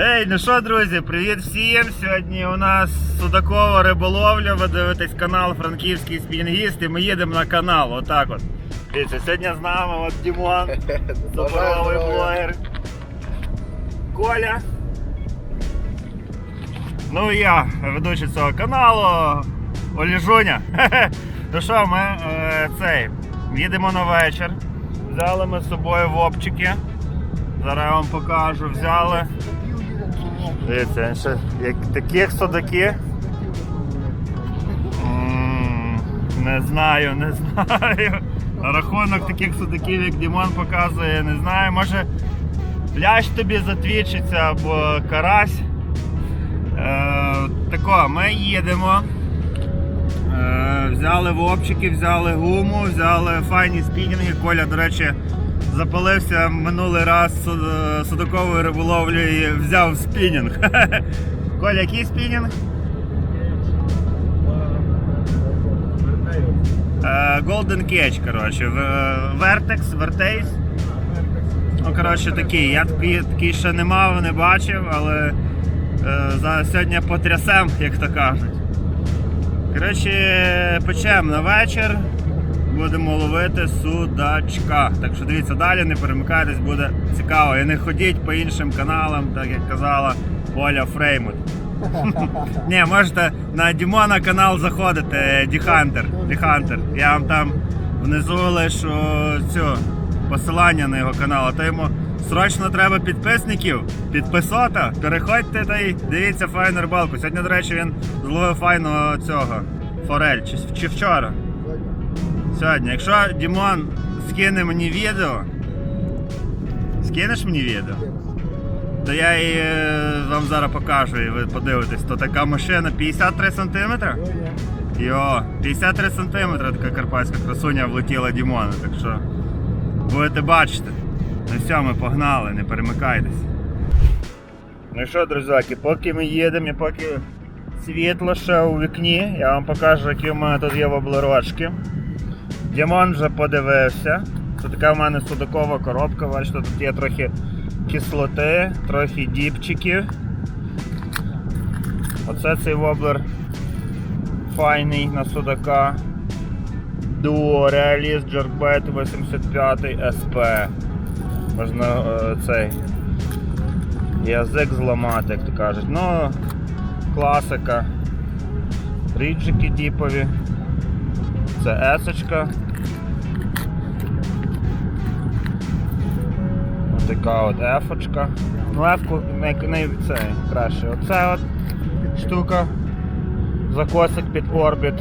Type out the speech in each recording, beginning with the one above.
Ей, ну що, друзі, привіт всім! Сьогодні у нас судакова риболовля. Ви дивитесь канал Франківський спінгіст і ми їдемо на канал. Отак от. Дивіться, сьогодні з нами от Дімон, суперовий блогер. Коля. Ну і я, ведучий цього каналу, Оліжуня. Ну що, ми е, цей, їдемо на вечір. Взяли ми з собою вопчики. Зараз я вам покажу. Взяли. Дивіться, ще як таких судаки. М, Не знаю, не знаю. Рахунок таких судаків, як Дімон показує, не знаю. Може лящ тобі затвічиться або карась. Е, тако, ми їдемо. Е, взяли вопчики, взяли гуму, взяли файні спінінги. Коля, до речі, запалився минулий раз суд- судаковою риболовлею і взяв спінінг. Коля, який спінінг? Е, Golden Catch, коротше, Vertex, Vertex. Ну, коротше, такий. Я такий, ще не мав, не бачив, але е, за сьогодні потрясем, як то кажуть. Коротше, печемо на вечір. Будемо ловити судачка. Так що дивіться далі, не перемикайтесь, буде цікаво. І не ходіть по іншим каналам, так як казала Оля Фреймут. Ні, можете на Дімона канал заходити, Діхантер. Діхантер. Я вам там внизу лишу цю посилання на його канал, а то йому срочно треба підписників, підписота. Переходьте та й дивіться файну рибалку. Сьогодні, до речі, він зловив файного цього форель. Чи, чи вчора? Сьогодні. Якщо Дімон скине мені відео, скинеш мені відео? То я і е, вам зараз покажу, і ви подивитесь, то така машина 53 см. Йо, 53 см така карпатська красуня влетіла Дімону, так що будете бачити. Ну все, ми погнали, не перемикайтесь. Ну що, друзяки, поки ми їдемо і поки світло ще у вікні, я вам покажу, які у мене тут є воблерочки. Дімон вже подивився. Це така в мене судакова коробка, бачите, тут є трохи кислоти, трохи діпчиків. Оце цей воблер файний на судака. Duo Realist Jerkbait 85 SP. Можна е, цей язик зламати, як то кажуть. Ну, класика. Ріджики діпові. Це есочка. Така от ефочка. Ну, най, най, це, краще. Оце от штука. Закосик під орбіт.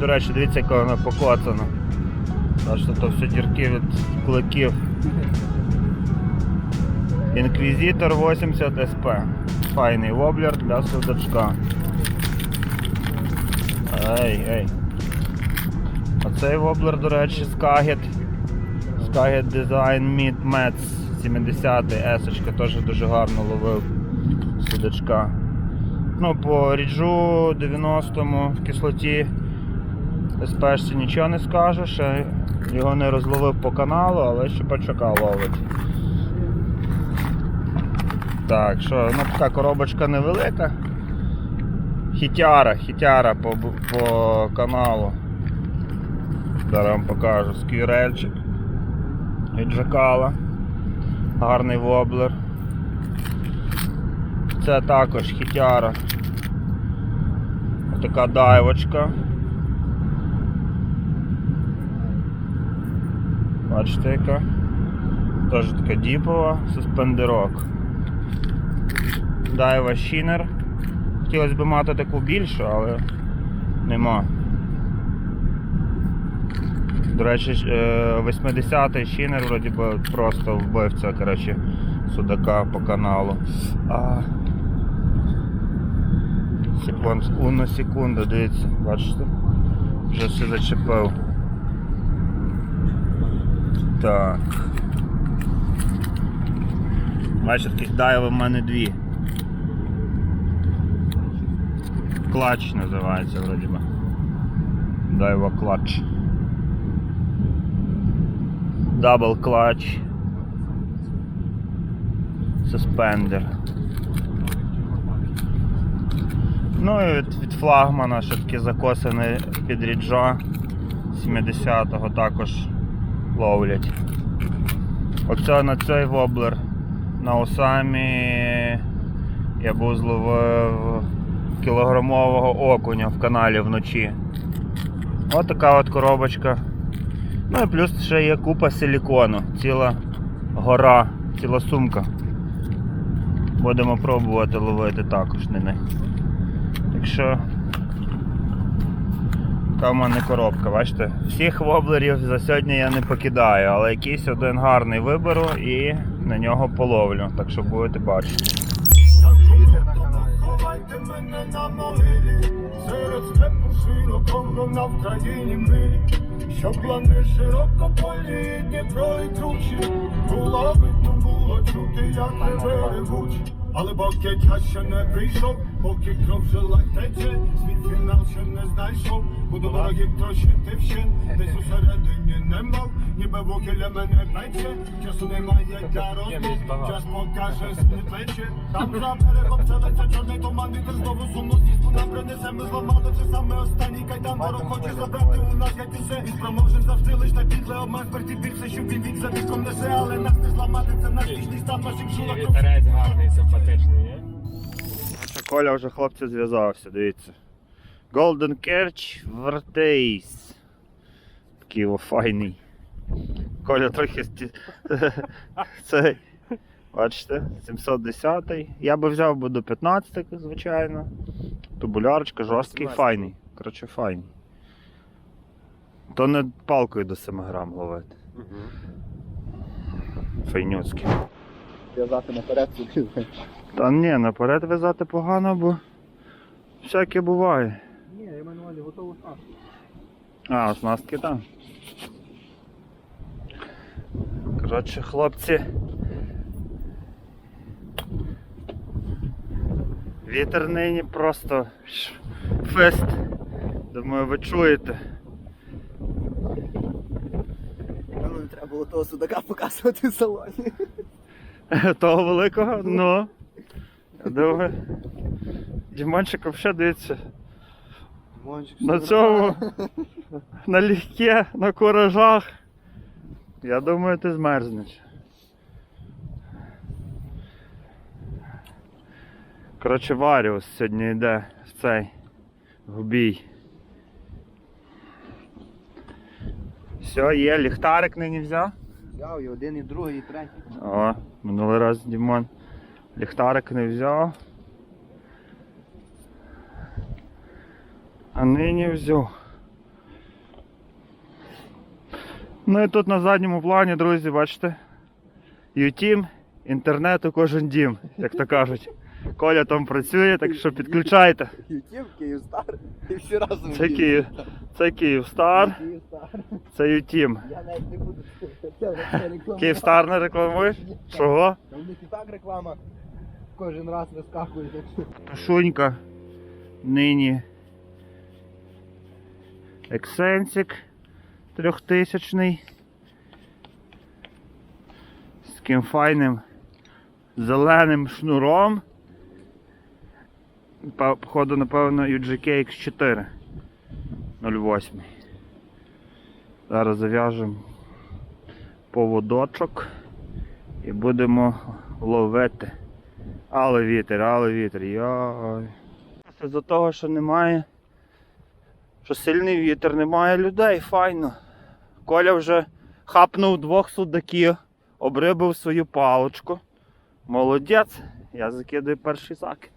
До речі, дивіться, яка вона покоцана. Бачите, то все дірки від кликів. Інквізитор 80 СП. Файний воблер для судачка. Ей, ей. Оцей воблер, до речі, Skagit. Skagit Design Mid Mets 70 есочка теж дуже гарно ловив судачка. Ну, по ріджу 90-му в кислоті СПшці нічого не скажу, ще його не розловив по каналу, але ще пачака ловить. Так, що, ну така коробочка невелика. Хітяра, хітяра по, по каналу. Зараз вам покажу скюрельчик від Джакала. Гарний воблер. Це також хітяра. Така дайвочка. Бачите яка? Теж така діпова, суспендерок. Дайва Шінер. Хотілося б мати таку більшу, але нема. До речі, е, 80-й Шінер вроді би просто вбивця коротше, судака по каналу. А... Секунд, одну секунду, дивіться, бачите? Вже все зачепив. Так. Бачите, таких дайв у мене дві. Клач називається вроді би. Дайва клач. Double clutch. Суспендер. Ну і від, від флагмана ще такі закосини під ріджа 70-го також ловлять. Оце на цей воблер на осамі я був зловив кілограмового окуня в каналі вночі. Ось така от коробочка. Ну і плюс ще є купа силікону, ціла гора, ціла сумка. Будемо пробувати ловити також на них. Так що в мене коробка, бачите? Всіх воблерів за сьогодні я не покидаю, але якийсь один гарний виберу і на нього половлю. Так що будете бачити. Серед степу широкого на Вкраїні милі, щоб плани широко полі, Дніпро і видно, було чути, як тебе берегучі, Але Бог я ще не прийшов, поки кров жила тече, свій фінал ще не знайшов, буду ворогів трощити вщен, десь усередині не мав, ніби вугілля мене пече, часу немає для розмов, час покаже сні там за берегом селиться чорний туман, вітер знову сумну стіску нам принесе, ми зламали вже саме останній кайдан, ворог хоче забрати у нас геть усе, і спроможем завжди лиш на підле обман, смерті більше, щоб він вік за віком несе, але нас не зламати, це наш вічний стан, нашим шулах Вітерець гарний, симпатичний, є? Коля вже хлопці зв'язався, дивіться. Golden Kerch Verteis. Такий о, файний. Коля трохи цей. Бачите, 710 Я би взяв би до 15 звичайно. Тубулярочка, жорсткий, 17. файний. Коротше, файний. То не палкою до 7 грам ловити. Файнюцький. В'язати наперед собі. Та ні, наперед в'язати погано, бо всяке буває. Ні, я маю на увазі готову снастку. А, оснастки там. Коротше, хлопці. Вітер нині просто фест. Думаю, ви чуєте. Не треба було того судака показувати в салоні. Того великого? Ну. Я думаю. Дімончик взагалі дивиться. Мончик, На цьому, на легке, на куражах. Я думаю, ти змерзнеш. Коротше, Варіус сьогодні йде в цей в бій. Все, є, ліхтарик нині взяв. Взяв і один, і другий, і третій. О, минулий раз Дімон ліхтарик не взяв. А нині взяв. Ну і тут на задньому плані, друзі, бачите? Ютім, інтернету кожен дім, як то кажуть. Коля там працює, так що підключайте. Ютів, Київстар, і всі разом. Це. Київ, це Київстар, це Ютім. Я навіть не буду реклама. Київстар не рекламуєш? Чого? Та У них і так реклама кожен раз вискакує. так нині Ексенсик трьохтисячний з таким файним зеленим шнуром. По- Походу, напевно, UGK X4 08. Зараз зав'яжемо поводочок і будемо ловити. Але вітер, але вітер, йой. З-за того, що немає. Що сильний вітер, немає людей, файно. Коля вже хапнув двох судаків, обрибив свою палочку. Молодець, я закидаю перший закид.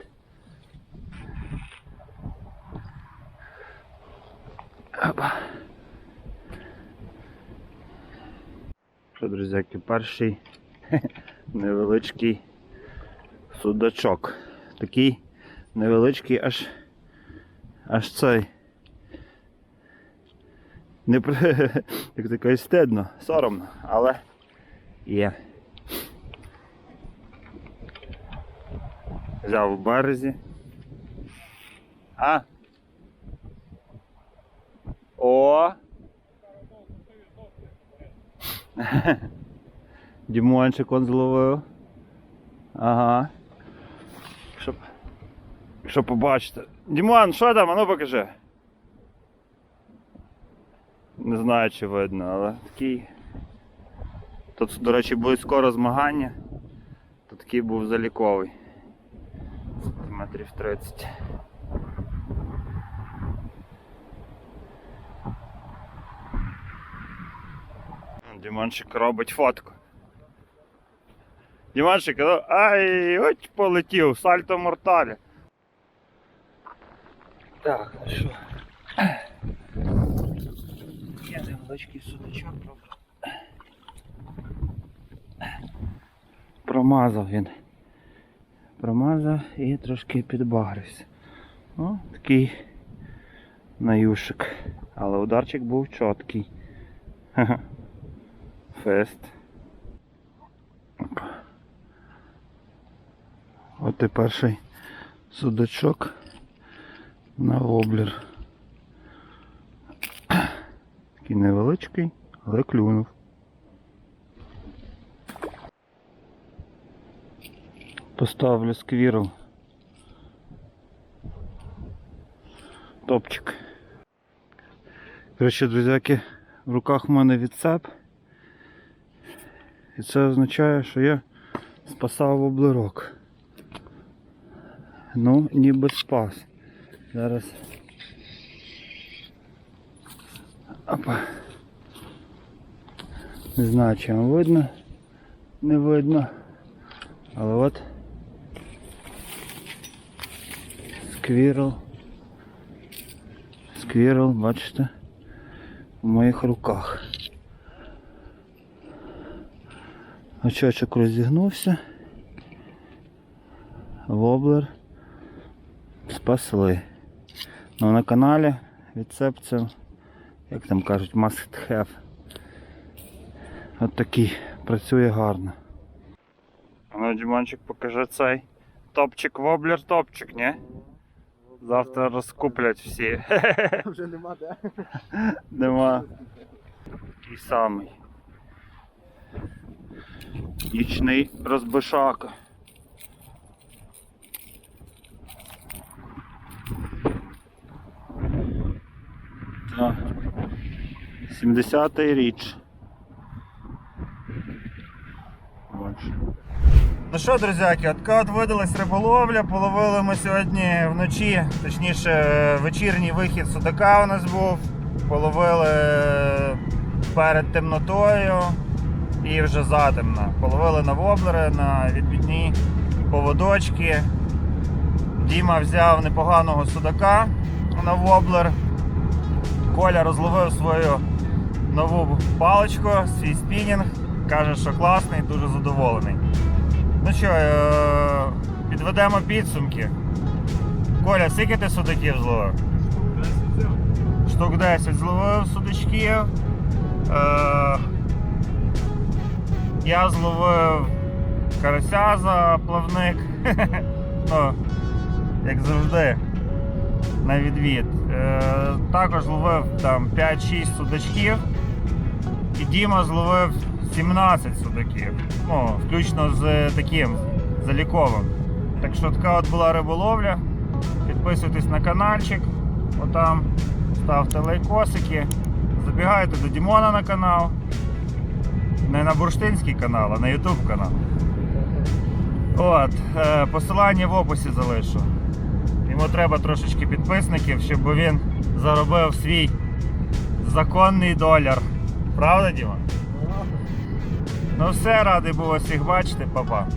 Опа. Що, друзяки, перший невеличкий судачок. Такий невеличкий аж аж цей. Не як таке стидно, соромно, але є. Взяв в березі. А. О! Дімончик он зловив. Ага. Щоб, щоб побачити, Дімон, що там? А ну покажи. Не знаю, чи видно, але такий. Тут, до речі, будуть скоро змагання. То такий був заліковий. Сантиметрів 30. Дімончик робить фотку. Дімончик, ну, ай, ось полетів, сальто морталі. Так, ну що? Я невеличкий судачок роблю. Промазав він. Промазав і трошки підбагрився. О, такий наюшик. Але ударчик був чіткий. Фест. От і перший судачок на воблер. Такий невеличкий, але клюнув. Поставлю сквірл. Топчик. Коротше, друзяки, в руках в мене відцеп. І це означає, що я спасав воблерок. Ну, ніби спас. Зараз. Опа. Не знаю, чи вам видно. Не видно. Але от сквірл. Сквірл, бачите, в моїх руках. Очочок розігнувся. Воблер спасли. Ну на каналі рецепт як там кажуть, must have. От такий, працює гарно. Ну, Дімончик, покажи цей топчик, воблер топчик, ні? Завтра розкуплять всі. Вже нема де. Нема. Такий самий. Нічний розбишака. Так. 70-й річ. Ну що, друзяки, от от видалась риболовля. Половили ми сьогодні вночі, точніше, вечірній вихід судака у нас був. Половили перед темнотою і вже затемно. Половили на воблери, на відбідні поводочки. Діма взяв непоганого судака на воблер. Коля розловив свою нову паличку, свій спінінг. Каже, що класний, дуже задоволений. Ну що, е, підведемо підсумки. Коля, скільки ти судаків зловив? Штук 10 зловив судачків. Я зловив карася за плавник. ну, як завжди, на відвід. Е, також зловив там 5-6 судачків. І Діма зловив 17 судаків. Ну, включно з таким заліковим. Так що така от була риболовля. Підписуйтесь на каналчик. Отам ставте лайкосики. Забігайте до Дімона на канал. Не на бурштинський канал, а на YouTube канал. От, е, посилання в описі залишу. Йому треба трошечки підписників, щоб він заробив свій законний доляр. Правда, Діма? Ну все, радий був усіх бачити, папа.